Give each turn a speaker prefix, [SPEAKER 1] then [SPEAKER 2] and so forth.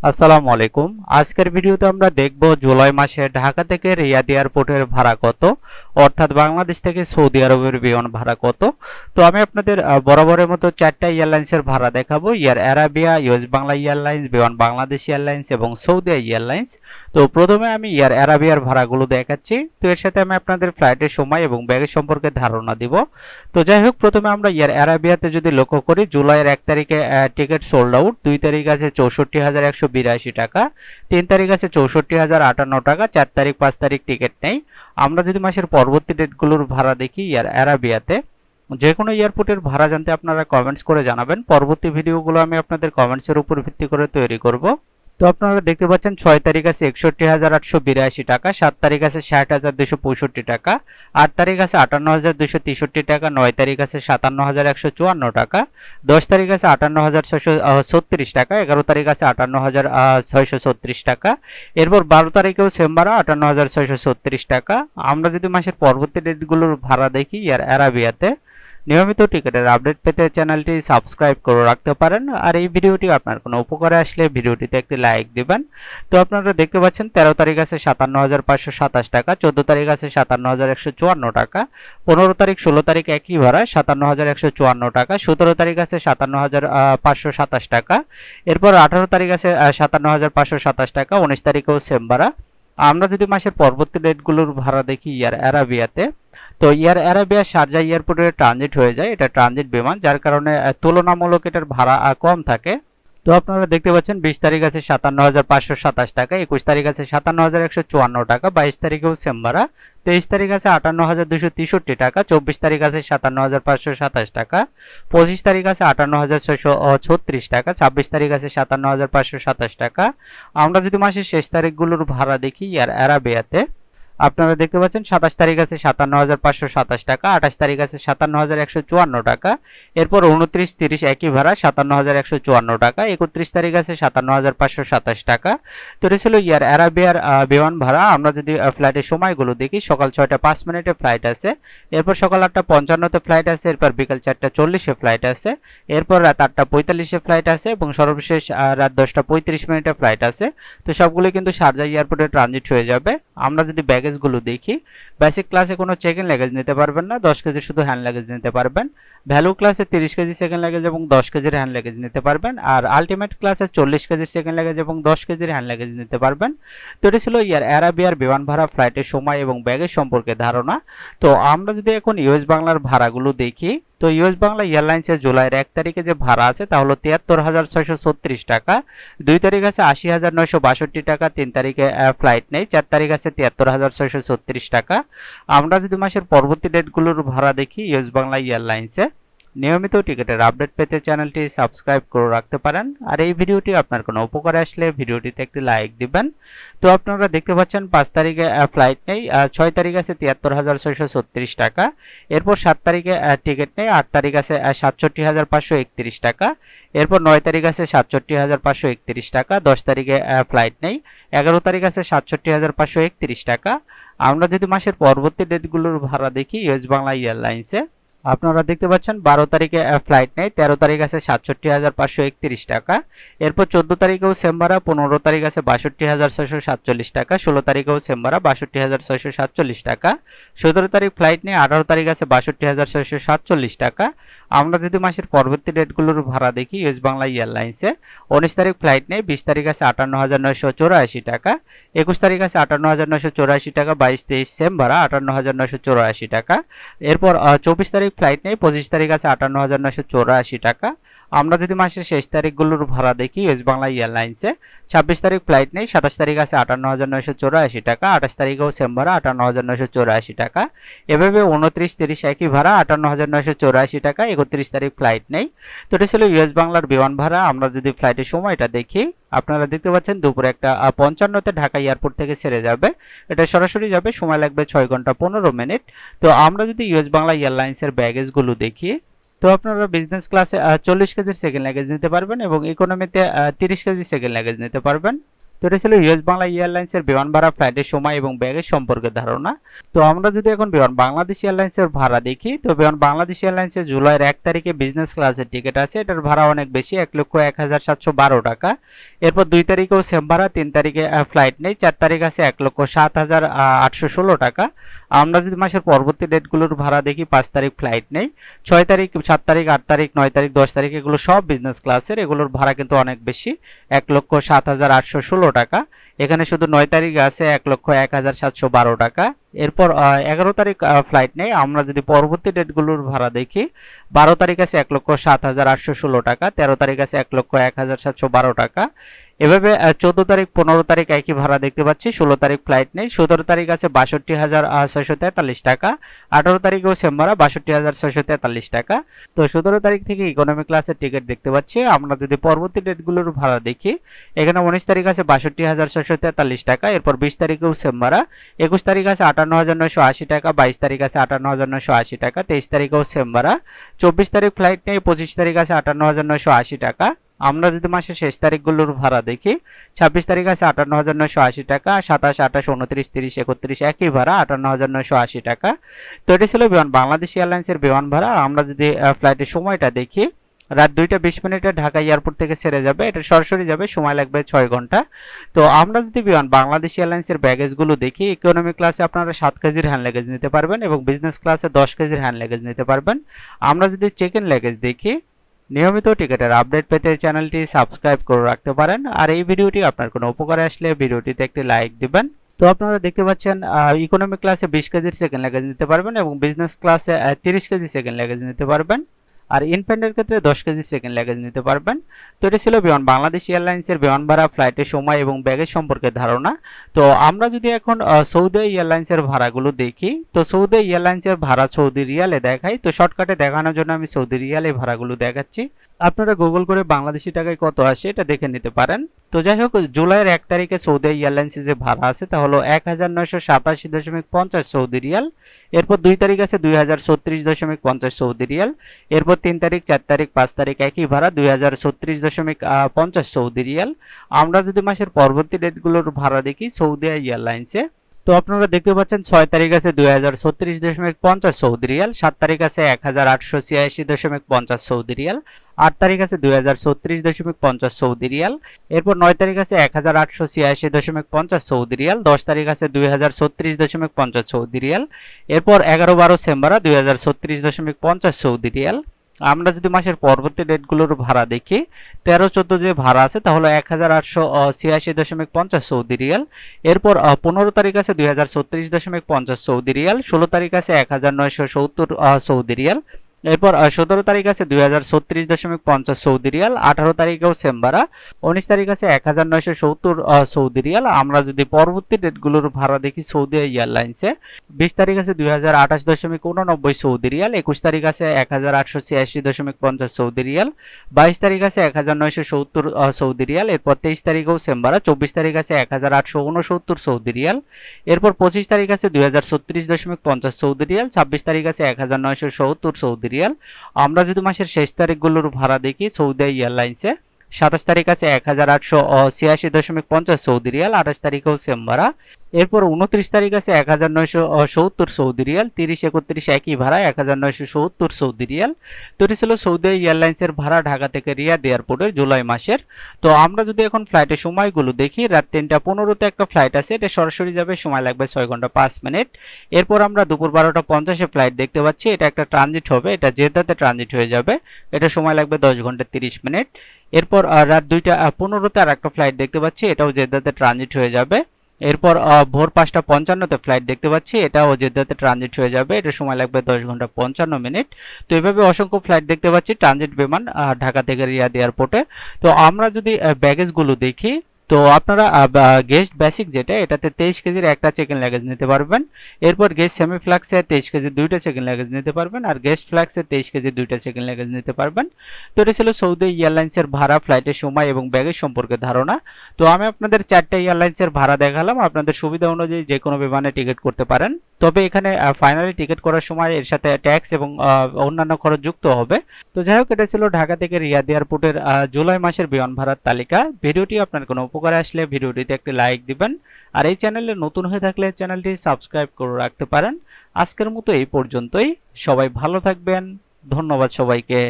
[SPEAKER 1] আসসালামু আলাইকুম। আজকের ভিডিওতে আমরা দেখব জুলাই মাসে ঢাকা থেকে রিয়াদ এয়ারপোর্টের ভাড়া কত অর্থাৎ বাংলাদেশ থেকে সৌদি আরবের বিমান ভাড়া কত? তো আমি আপনাদের বরাবরের মতো চারটা এয়ারলাইন্সের ভাড়া দেখাবো। Air Arabia, US Bangla airlines, Biman Bangladesh airlines এবং সৌদি এয়ারলাইন্স। তো প্রথমে আমি এয়ার অ্যারাবিয়ার ভাড়াগুলো দেখাচ্ছি। তো এর সাথে আমি আপনাদের ফ্লাইটের সময় এবং ব্যাগের সম্পর্কে ধারণা দিব। তো যাই হোক, প্রথমে আমরা এয়ার অ্যারাবিয়াতে যদি লক্ষ্য করি, জুলাইয়ের এক তারিখে টিকিট সোল্ড আউট দুই তারিখ আছে চৌষট্টি হাজার একশো বিরাশি টাকা। তিন তারিখ আছে চৌষট্টি হাজার আটান্ন টাকা। চার তারিখ, পাঁচ তারিখ টিকিট নেই। আমরা যদি মাসের পরবর্তী ডেটগুলোর ভাড়া দেখি ইয়ার অ্যারাবিয়াতে। যে কোনো এয়ারপোর্টের ভাড়া জানতে আপনারা কমেন্টস করে জানাবেন। পরবর্তী ভিডিওগুলো আমি আপনাদের কমেন্টসের উপর ভিত্তি করে তৈরি করব। তো আপনারা দেখতে পাচ্ছেন ছয় তারিখ আছে একষট্টি হাজার আটশো বিরাশি টাকা, সাত তারিখ আছে ষাট হাজার দুশো পঁয়ষট্টি টাকা, আট তারিখ আছে আটান্ন হাজার দুশো তেষট্টি টাকা, নয় তারিখ আছে সাতান্ন হাজার একশো চুয়ান্ন টাকা, দশ তারিখ আছে আটান্ন হাজার ছয়শো ছত্রিশ টাকা, এগারো তারিখ আছে আটান্ন হাজার ছয়শো ছত্রিশ টাকা, এরপর বারো তারিখেও সেম ভাড়া, আটান্ন হাজার ছয়শো ছত্রিশ টাকা। আমরা যদি মাসের পরবর্তী ডেটগুলোর ভাড়া দেখি, ইয়ার অ্যারাবিয়াতে নিয়মিত টিকিটের আপডেট পেতে চ্যানেলটি সাবস্ক্রাইব করে রাখতে পারেন। আর এই ভিডিওটি আপনার কোনো উপকারে আসলে ভিডিওটিতে একটি লাইক দিবেন। তো আপনারা দেখতে পাচ্ছেন, তেরো তারিখ আছে সাতান্ন হাজার পাঁচশো সাতাশ টাকা, চোদ্দ তারিখ আছে সাতান্ন হাজার একশো চুয়ান্ন টাকা, পনেরো তারিখ ষোলো তারিখ একই ভাড়া, সাতান্ন হাজার একশো চুয়ান্ন টাকা, সতেরো তারিখ আছে সাতান্ন হাজার পাঁচশো সাতাশ টাকা, এরপর আঠারো তারিখ আছে সাতান্ন হাজার পাঁচশো সাতাশ টাকা, উনিশ তারিখেও সেম ভাড়া। আমরা যদি মাসের পরবর্তী ডেটগুলোর ভাড়া দেখি ইয়ার অ্যারাবিয়াতে, তো ইয়ার অ্যারাবিয়া শারজা এয়ারপোর্টে ট্রানজিট হয়ে যায়। এটা ট্রানজিট বিমান, যার কারণে তুলনামূলক এটার ভাড়া কম থাকে। তো আপনারা দেখতে পাচ্ছেন, বিশ তারিখ আছে সাতান্ন হাজার পাঁচশো সাতাশ টাকা, একুশ তারিখ আছে সাতান্ন হাজার একশো চুয়ান্ন টাকা, বাইশ তারিখেও সেম ভাড়া তেইশ তারিখ আছে আটান্ন হাজার দুশো তেষট্টি টাকা, চব্বিশ তারিখ আছে সাতান্ন হাজার পাঁচশো সাতাশ টাকা, পঁচিশ তারিখ আছে আটান্ন হাজার ছয়শো ছত্রিশ টাকা, ছাব্বিশ তারিখ আছে সাতান্ন হাজার পাঁচশো সাতাশ টাকা। আমরা যদি মাসের শেষ তারিখগুলোর ভাড়া দেখি, ইয়ার অ্যারাবিয়াতে আপনারা দেখতে পাচ্ছেন, সাতাশ তারিখ আছে সাতান্ন হাজার পাঁচশো সাতাশ টাকা, আঠাশ তারিখ আছে সাতান্ন হাজার একশো চুয়ান্ন টাকা। এরপর উনত্রিশ, তিরিশ একই ভাড়া সাতান্ন হাজার একশো চুয়ান্ন টাকা, একত্রিশ তারিখ আছে সাতান্ন হাজার পাঁচশো সাতাশ টাকা। তো এটা ছিল ইয়ার অ্যারাবিয়ার বিমান ভাড়া। আমরা যদি ফ্লাইটের সময়গুলো দেখি, সকাল ছয়টা পাঁচ মিনিটে ফ্লাইট আছে। এরপর সকাল আটটা পঞ্চান্নতে ফ্লাইট আছে, এরপর বিকাল চারটা চল্লিশে ফ্লাইট আছে। এরপর রাত আটটা পঁয়তাল্লিশে ফ্লাইট আছে এবং সর্বশেষ রাত দশটা পঁয়ত্রিশ মিনিটে ফ্লাইট আছে। তো সবগুলো কিন্তু শারজা এয়ারপোর্টে ট্রানজিট হয়ে যাবে। আমরা যদি ব্যাগেজগুলো দেখি। বেসিক ক্লাসে কোনো চেকেন লাগেজ নিতে পারবেন না, দশ কেজি শুধু হ্যান্ড লাগেজ নিতে পারবেন। ভ্যালু ক্লাসে তিরিশ কেজি সেকেন্ড লাগেজ এবং দশ কেজির হ্যান্ড লাগেজ নিতে পারবেন। আর আলটিমেট ক্লাসে চল্লিশ কেজির সেকেন্ড লাগেজ এবং দশ কেজির হ্যান্ড লাগেজ নিতে পারবেন। তো এটি ছিল ইয়ার অ্যারাবিয়ার বিমান ভাড়া ফ্লাইটের সময় এবং ব্যাগের সম্পর্কে ধারণা। তো আমরা যদি এখন ইউএস বাংলার ভাড়াগুলো দেখি তো ইউএস বাংলা এয়ারলাইন্সের জুলাইয়ের এক তারিখে যে ভাড়া আছে তা হলো তিয়াত্তর হাজার ছয়শো ছত্রিশ টাকা। দুই তারিখ আছে আশি হাজার নয়শো বাষট্টি টাকা, তিন তারিখে ফ্লাইট নেই। চার তারিখ আছে তিয়াত্তর হাজার ছয়শো ছত্রিশ টাকা। আমরা যদি মাসের পরবর্তী ডেটগুলোর ভাড়া দেখি ইউএস বাংলা এয়ারলাইন্সে নিয়মিত টিকিটের আপডেট পেতে চ্যানেলটি সাবস্ক্রাইব করে রাখতে পারেন। আর এই ভিডিওটি আপনার কোনো উপকারে আসলে ভিডিওটিতে একটি লাইক দিবেন। তো আপনারা দেখতে পাচ্ছেন, পাঁচ তারিখে ফ্লাইট নেই ছয় তারিখ আছে তিয়াত্তর হাজার ছয়শো ছত্রিশ টাকা। এরপর সাত তারিখে টিকিট নেই, আট তারিখ আছে সাতষট্টি হাজার পাঁচশো একত্রিশ টাকা। এরপর নয় তারিখ আছে, সাতষট্টি হাজার পাঁচশো একত্রিশ টাকা। দশ তারিখে ফ্লাইট নেই, এগারো তারিখ আছে, সাতষট্টি হাজার পাঁচশো একত্রিশ টাকা। আমরা যদি মাসের পরবর্তী ডেটগুলোর ভাড়া দেখি ইয়েস বাংলা এয়ারলাইন্সে আপনারা দেখতে পাচ্ছেন, বারো তারিখে ফ্লাইট নেই, তেরো তারিখ আছে সাতষট্টি হাজার পাঁচশো একত্রিশ টাকা। এরপর চোদ্দ তারিখেও সেম ভাড়া, পনেরো তারিখ আছে বাষট্টি হাজার ছয়শো সাতচল্লিশ টাকা, ষোলো তারিখেও সেম ভাড়া, বাষট্টি হাজার ছয়শো সাতচল্লিশ টাকা। সতেরো তারিখ ফ্লাইট নেই, আঠারো তারিখ আছে বাষট্টি হাজার ছয়শো সাতচল্লিশ টাকা। আমরা যদি মাসের পরবর্তী ডেটগুলোর ভাড়া দেখি ইউএস বাংলা এয়ারলাইন্সে, উনিশ তারিখ ফ্লাইট নেই, বিশ তারিখ আছে আটান্ন হাজার নয়শো চৌরাশি টাকা, একুশ তারিখ আছে আটান্ন হাজার নয়শো চৌরাশি টাকা, বাইশ তেইশ সেম ভাড়া আটান্ন হাজার নয়শো চৌরাশি টাকা। এরপর চব্বিশ তারিখ ফ্লাইট নেই, পঁচিশ তারিখ আছে আটান্ন হাজার নয়শো চৌরাশি টাকা। আমরা যদি মাসের শেষ তারিখগুলোর ভাড়া দেখি ওয়েস্ট বাংলা এয়ারলাইন্সে ছাব্বিশ তারিখ ফ্লাইট নেই, সাতাশ তারিখ আছে আটান্ন হাজার নয়শো চৌরাশি টাকা, আঠাশ তারিখেও সেম ভাড়া আটান্ন হাজার নয়শো চৌরাশি টাকা। এভাবে উনত্রিশ তিরিশ একই ভাড়া আটান্ন হাজার নয়শো চৌরাশি টাকা, একত্রিশ তারিখ ফ্লাইট নেই। তো এটা ছিল ইউএস বাংলার বিমান ভাড়া, আমরা যদি ফ্লাইটের সময়টা দেখি, আপনারা দেখতে পাচ্ছেন দুপুরে একটা পঞ্চান্নতে ঢাকা এয়ারপোর্ট থেকে ছেড়ে যাবে। এটা সরাসরি যাবে, সময় লাগবে ছয় ঘণ্টা পনেরো মিনিট। তো আমরা যদি ইউএস বাংলা এয়ারলাইন্সের ব্যাগেজগুলো দেখি তো আপনারা বিজনেস ক্লাসে চল্লিশ কেজির সেকেন্ড লাগেজ নিতে পারবেন এবং ইকোনমিতে তিরিশ কেজি সেকেন্ড লাগেজ নিতে পারবেন। তো এটা ছিল ইউএস বাংলা এয়ারলাইন্সের বিমান ভাড়া, ফ্লাইটের সময় এবং ব্যাগের সম্পর্কে ধারণা। তো আমরা যদি এখন বিমান বাংলাদেশ এয়ারলাইন্সের ভাড়া দেখি, তো বিমান বাংলাদেশ এয়ারলাইন্সের জুলাইয়ের এক তারিখে বিজনেস ক্লাসের টিকিট আছে। এটার ভাড়া অনেক বেশি, এক লক্ষ এক হাজার সাতশো বারো টাকা। এরপর দুই তারিখেও সেম ভাড়া, তিন তারিখে ফ্লাইট নেই, চার তারিখ আছে এক লক্ষ সাত হাজার আটশো ষোলো টাকা। আমরা যদি মাসের পরবর্তী ডেটগুলোর ভাড়া দেখি, পাঁচ তারিখ ফ্লাইট নেই, ছয় তারিখ, সাত তারিখ, আট তারিখ, নয় তারিখ, দশ তারিখ, এগুলো সব বিজনেস ক্লাসের এগুলোর ভাড়া কিন্তু অনেক বেশি, এক লক্ষ সাত হাজার আটশো ষোলো টাকা এখানে শুধু নয় তারিখ আছে, এক লক্ষ এক হাজার সাতশো বারো টাকা। এরপর এগারো তারিখ ফ্লাইট নেই। আমরা যদি পরবর্তী ডেটগুলোর ভাড়া দেখি, বারো তারিখ আছে এক লক্ষ সাত হাজার আটশো ষোলো টাকা, তেরো তারিখ আছে এক লক্ষ এক হাজার সাতশো বারো টাকা। এভাবে চোদ্দ তারিখ, পনেরো তারিখ একই ভাড়া দেখতে পাচ্ছি, ষোলো তারিখ ফ্লাইট নেই। সতেরো তারিখ আছে বাষট্টি হাজার ছয়শো তেতাল্লিশ টাকা। আঠারো তারিখেও সেম ভাড়া, বাষট্টি হাজার, ছয়শো তেতাল্লিশ টাকা। তো সতেরো তারিখ থেকে ইকোনমি ক্লাসের টিকিট দেখতে পাচ্ছি। আমরা যদি পরবর্তী ডেটগুলোর ভাড়া দেখি, এখানে উনিশ তারিখ আছে বাষট্টি হাজার, ছয়শো তেতাল্লিশ টাকা, এরপর বিশ তারিখেও সেম একুশ তারিখ আছে আটান্ন হাজার নয়শো আশি টাকা, বাইশ তারিখ আছে আটান্ন হাজার নয়শো আশি টাকা, তেইশ তারিখেও সেম চব্বিশ তারিখ ফ্লাইট নেই, পঁচিশ তারিখ আছে আটান্ন হাজার নয়শো আশি টাকা। আমরা যদি মাসের শেষ তারিখগুলোর ভাড়া দেখি, ছাব্বিশ তারিখ আছে আটান্ন হাজার নয়শো আশি টাকা, সাতাশ, আঠাশ, উনত্রিশ, তিরিশ, একত্রিশ একই ভাড়া আটান্ন হাজার নয়শো আশি টাকা। তো এটি ছিল বিমান, বাংলাদেশ এয়ারলাইন্সের বিমান ভাড়া। আমরা যদি ফ্লাইটের সময়টা দেখি রাত দুইটা বিশ মিনিটে ঢাকা এয়ারপোর্ট থেকে ছেড়ে যাবে। এটা সরাসরি যাবে, সময় লাগবে ছয় ঘণ্টা। তো আমরা যদি বিমান, বাংলাদেশ এয়ারলাইন্সের ব্যাগেজগুলো দেখি ইকোনমি ক্লাসে আপনারা সাত কেজির হ্যান্ড লেগেজ নিতে পারবেন এবং বিজনেস ক্লাসে দশ কেজির হ্যান্ড লেগেজ নিতে পারবেন। আমরা যদি চেক ইন লেগেজ দেখি, নিয়মিত টিকিটের আপডেট পেতে চ্যানেলটি সাবস্ক্রাইব করে রাখতে পারেন। আর এই ভিডিওটি আপনার কোনো উপকারে আসলে ভিডিওটিতে একটি লাইক দিবেন। তো আপনারা দেখতে পাচ্ছেন ইকোনমি ক্লাসে বিশ কেজির সেকেন্ড ল্যাগেজ নিতে পারবেন এবং বিজনেস ক্লাসে তিরিশ কেজি সেকেন্ড ল্যাগেজ নিতে পারবেন। আর ইনফ্যান্টের ক্ষেত্রে দশ কেজি সেকেন্ড লাগেজ নিতে পারবেন। তো এটা ছিল বিমান। বাংলাদেশ এয়ারলাইন্সের বিমান ভাড়া ফ্লাইটের সময় এবং ব্যাগের সম্পর্কে ধারণা। তো আমরা যদি এখন সৌদি এয়ারলাইন্সের ভাড়াগুলো দেখি, তো সৌদি এয়ারলাইন্সের ভাড়া সৌদি রিয়ালে দেখাই। তো শর্টকাটে দেখানোর জন্য আমি সৌদি রিয়ালে ভাড়াগুলো দেখাচ্ছি। আপনারা গুগল করে বাংলাদেশি টাকায় কত আসে এটা দেখে নিতে পারেন। তো যাই হোক জুলাইয়ের এক তারিখে সৌদি এয়ারলাইন্সে যে ভাড়া আছে, তা হলো এক হাজার নয়শো সাতাশি দশমিক পঞ্চাশ সৌদি রিয়াল, এরপর দুই তারিখ আছে দুই হাজার ছত্রিশ দশমিক পঞ্চাশ সৌদি রিয়াল, এরপর তিন তারিখ, চার তারিখ, পাঁচ তারিখ একই ভাড়া দুই হাজার ছত্রিশ দশমিক পঞ্চাশ সৌদি রিয়াল। আমরা যদি মাসের পরবর্তী ডেটগুলোর ভাড়া দেখি সৌদি এয়ারলাইন্সে তো আপনারা দেখতে পাচ্ছেন ছয় তারিখ আছে দুই হাজার ছত্রিশ দশমিক পঞ্চাশ সৌদি রিয়াল, সাত তারিখ আছে এক হাজার আটশো ছিয়াশি দশমিক পঞ্চাশ সৌদি রিয়াল, আট তারিখ আছে দুই হাজার ছত্রিশ দশমিক পঞ্চাশ সৌদি রিয়াল, এরপর নয় তারিখ আছে এক হাজার আটশো ছিয়াশি দশমিক পঞ্চাশ সৌদি রিয়াল, দশ তারিখ আছে দুই হাজার ছত্রিশ দশমিক পঞ্চাশ সৌদি রিয়াল, এরপর এগারো বারো সেম্বারা দুই হাজার ছত্রিশ দশমিক পঞ্চাশ সৌদি রিয়াল আমরা যদি মাসের পরবর্তী ডেটগুলোর ভাড়া দেখি তেরো চোদ্দ যে ভাড়া আছে, তাহলে এক হাজার আটশো ছিয়াশি দশমিক পঞ্চাশ সৌদি রিয়াল। এরপর পনেরো তারিখ আছে দুই হাজার ছত্রিশ দশমিক পঞ্চাশ সৌদি রিয়াল, ষোলো তারিখ আছে এক হাজার নয়শো সত্তর সৌদি রিয়াল। এরপর সতেরো তারিখ আছে দুই হাজার ছত্রিশ দশমিক পঞ্চাশ সৌদি রিয়াল, আঠারো তারিখেও সেম ভাড়া, উনিশ তারিখ আছে এক হাজার নয়শো সত্তর সৌদি রিয়াল। আমরা যদি পরবর্তী ডেটগুলোর ভাড়া দেখি সৌদি এয়ারলাইন্সে, বিশ তারিখ আছে দুই হাজার আঠাশ দশমিক উননব্বই সৌদি রিয়াল, একুশ তারিখ আছে এক হাজার আটশো ছিয়াশি দশমিক পঞ্চাশ সৌদি রিয়াল, বাইশ তারিখ আছে এক হাজার নয়শো সত্তর সৌদি রিয়াল, এরপর তেইশ তারিখেও সেম ভাড়া, চব্বিশ তারিখ আছে এক হাজার আটশো উনসত্তর সৌদি রিয়াল, এরপর পঁচিশ তারিখ আছে দুই হাজার ছত্রিশ দশমিক পঞ্চাশ সৌদি রিয়াল, ছাব্বিশ তারিখ আছে এক হাজার নয়শো সত্তর সৌদি রিয়াল আমরা যদি মাসের শেষ তারিখগুলোর ভাড়া দেখি, সৌদি এয়ারলাইন্সে, সাতাশ তারিখ আছে এক হাজার আটশো ছিয়াশি দশমিক পঞ্চাশ সৌদি রিয়াল, আঠাশ তারিখেও সেম ভাড়া। এরপর উনত্রিশ তারিখ আছে এক হাজার নয়শো সত্তর সৌদি রিয়াল, তিরিশ, একত্রিশ একই ভাড়া এক হাজার নয়শো সত্তর সৌদি রিয়াল। তো এটি ছিল সৌদি এয়ারলাইন্সের ভাড়া ঢাকা থেকে রিয়াদ এয়ারপোর্টের জুলাই মাসের। তো আমরা যদি এখন ফ্লাইটের সময়গুলো দেখি, রাত তিনটা পনেরোতে একটা ফ্লাইট আছে, এটা সরাসরি যাবে, সময় লাগবে ছয় ঘণ্টা পাঁচ মিনিট। এরপর আমরা দুপুর বারোটা পঞ্চাশে ফ্লাইট দেখতে পাচ্ছি, এটা একটা ট্রানজিট হবে, এটা জেদ্দাতে ট্রানজিট হয়ে যাবে, এটা সময় লাগবে দশ ঘণ্টা তিরিশ মিনিট। এরপর রাত দুইটা পনেরোতে আর একটা ফ্লাইট দেখতে পাচ্ছি, এটাও জেদ্দাতে ট্রানজিট হয়ে যাবে। এরপর ভোর পাঁচটা পঞ্চান্নতে ফ্লাইট দেখতে পাচ্ছি। এটা জেদ্দাতে ট্রানজিট হয়ে যাবে। এটা সময় লাগবে দশ ঘণ্টা পঞ্চান্ন মিনিট। তো এভাবে অসংখ্য ফ্লাইট দেখতে পাচ্ছি ট্রানজিট বিমান ঢাকা থেকে রিয়াদ এয়ারপোর্টে। তো আমরা যদি ব্যাগেজগুলো দেখি তো আপনারা গেস্ট বেসিক যেটা, এটাতে তেইশ কেজির একটা চেকেন লাগেজ নিতে পারবেন। এরপর গেস্ট সেমি ফ্লাক্সে তেইশ কেজির দুইটা চেকেন লাগেজ নিতে পারবেন আর গেস্ট ফ্লাক্সে তেইশ কেজির দুইটা চেকেন লাগেজ নিতে পারবেন। তো এটা ছিল সৌদি এয়ারলাইন্সের ভাড়া ফ্লাইটের সময় এবং ব্যাগের সম্পর্কে ধারণা। তো আমি আপনাদের চারটে এয়ারলাইন্সের ভাড়া দেখালাম। আপনাদের সুবিধা অনুযায়ী যে কোনো বিমানে টিকিট করতে পারেন। তবে এখানে ফাইনালি টিকিট করার সময় এর সাথে ট্যাক্স এবং অন্যান্য খরচ যুক্ত হবে। তো যাই হোক, এটা ছিল ঢাকা থেকে রিয়াদ এয়ারপোর্টের জুলাই মাসের বিমান ভাড়ার তালিকা। ভিডিওটি আপনার কোনো উপকারে আসলে ভিডিওটিতে একটি লাইক দিবেন। আর এই চ্যানেলে নতুন হয়ে থাকলে চ্যানেলটি সাবস্ক্রাইব করে রাখতে পারেন। আজকের মতো এই পর্যন্তই। সবাই ভালো থাকবেন। ধন্যবাদ সবাইকে।